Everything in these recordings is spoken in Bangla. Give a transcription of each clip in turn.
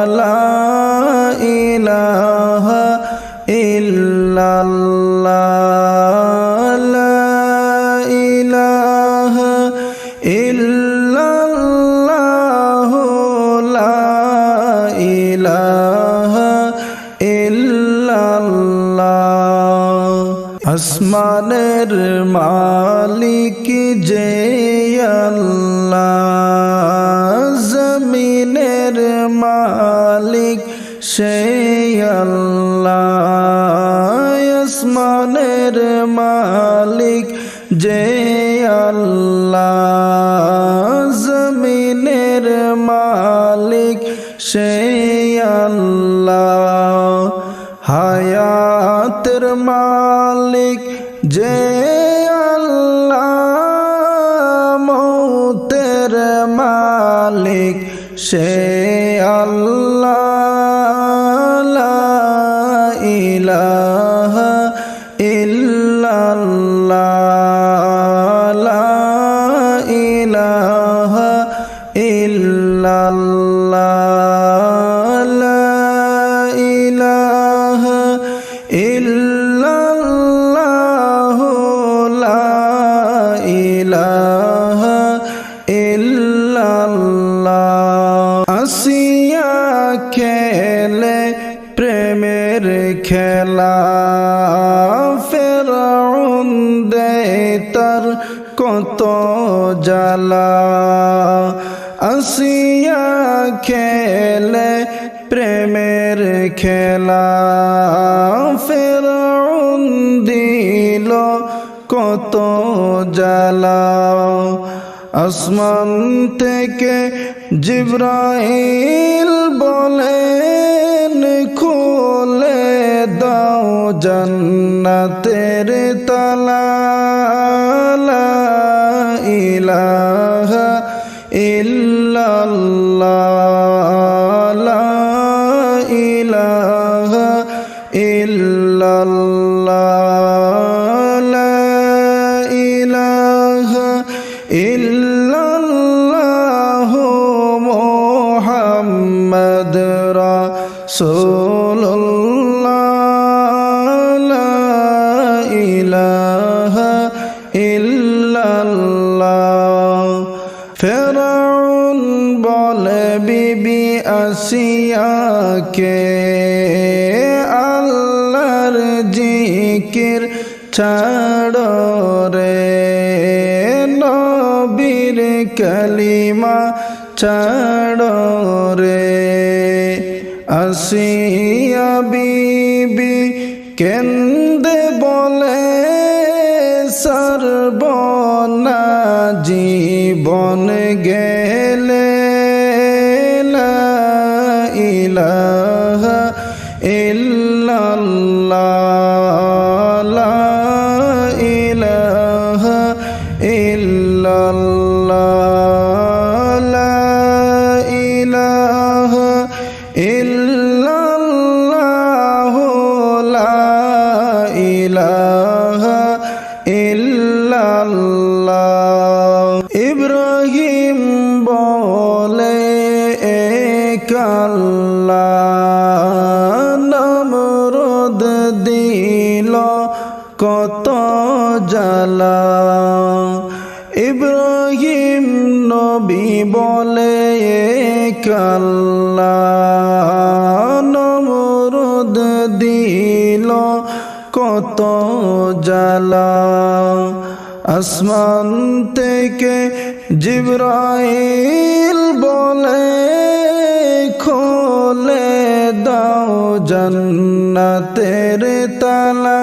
লা আসমানের মালিক যে আল্লাহ, জমিনের মালিক সে আল্লাহ, আসমানের মালিক যে আল্লাহ, জমিনের মালিক সে মালিক সে আল্লাহ ফেরাউন দে তার কত জ্বালা। আসিয়া খেলে প্রেমের খেলা। ফেরাউন দিল কত জ্বালা। আসমান থেকে জিব্রাইল বলেন জান্নাতের তালা ইলাহা ইল্লাল্লাহ ইলাহা ইল্লাল্লাহ ইলাহা ইল্লাল্লাহ মুহাম্মদ রাসূলুল্লাহ। আসিয়াকে আল্লাহর জিকির ছাড়ো রে। নবীর কালিমা ছাড়ো রে। আসিয়া বিবি কেন্দে বলে সর্বনা জীবন গেলে কত জ্বালা। ইব্রাহিম নবী বলে এক আল্লাহ নমরুদ দিল কত জ্বালা। আসমান থেকে জিব্রাইল বলে, খোলে দাও জান্নাতের তালা।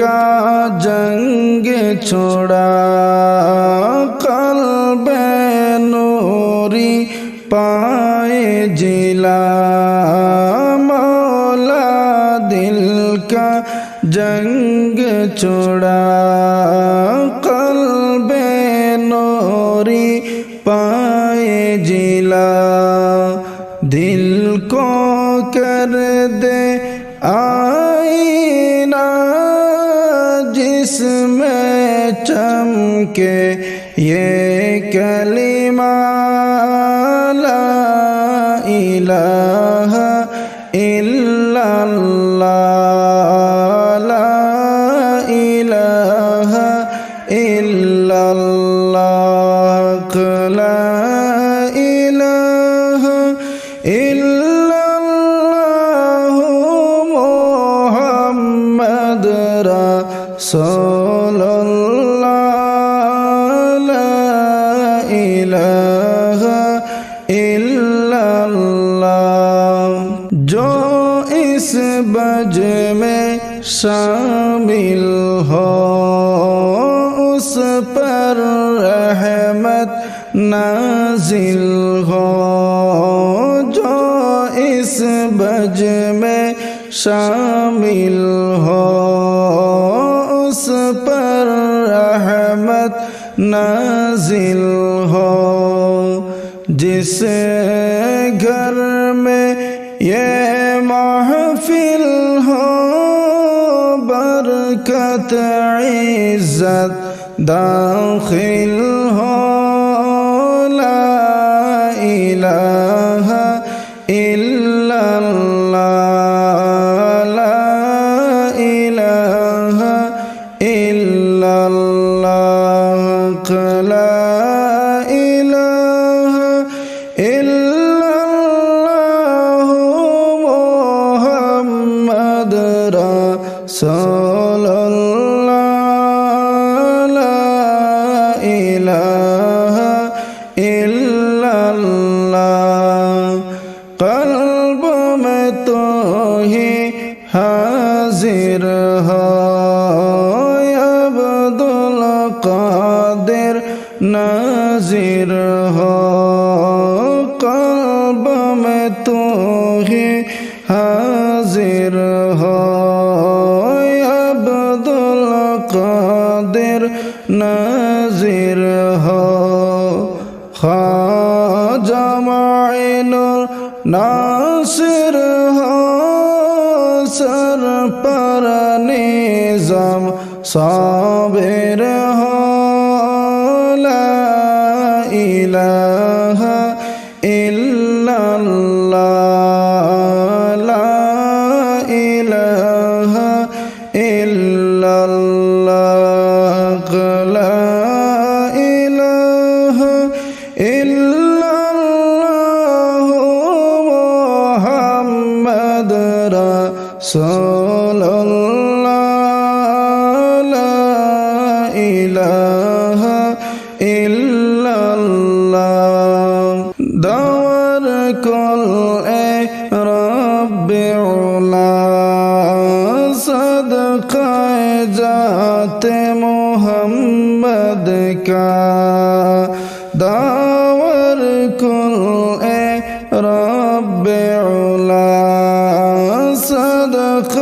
का जंग छोड़ा कल नूरी पाए जिला, मौला दिल का जंग छोड़ा कल नूरी पाए जिला। दिल को कर दे आई ना جس میں چمکے یہ کلمہ لا الہ الا اللہ जो इस बज में शामिल हो उस पर रहमत नाजिल हो जो इस बज में शामिल हो پر رحمت نازل ہو جس گھر میں یہ محفل ہو برکت عزت داخل ہو۔ हो कल्ब में तो ही हाजिर हो अब्दुल कादिर नाजिर हो खाजा माइनुर नासिर हो सर पर निज़म إلا الله. لا إله إلا الله. وحمد رسول الله. لا إله إلا الله. دور كل الكل اے رب علا صدق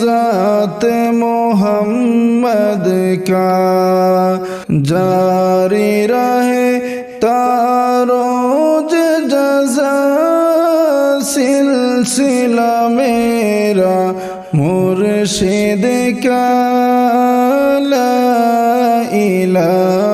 ذات محمد کا جاری رہے تاروج جزا سلسلہ میرا مرشد کا لا الہ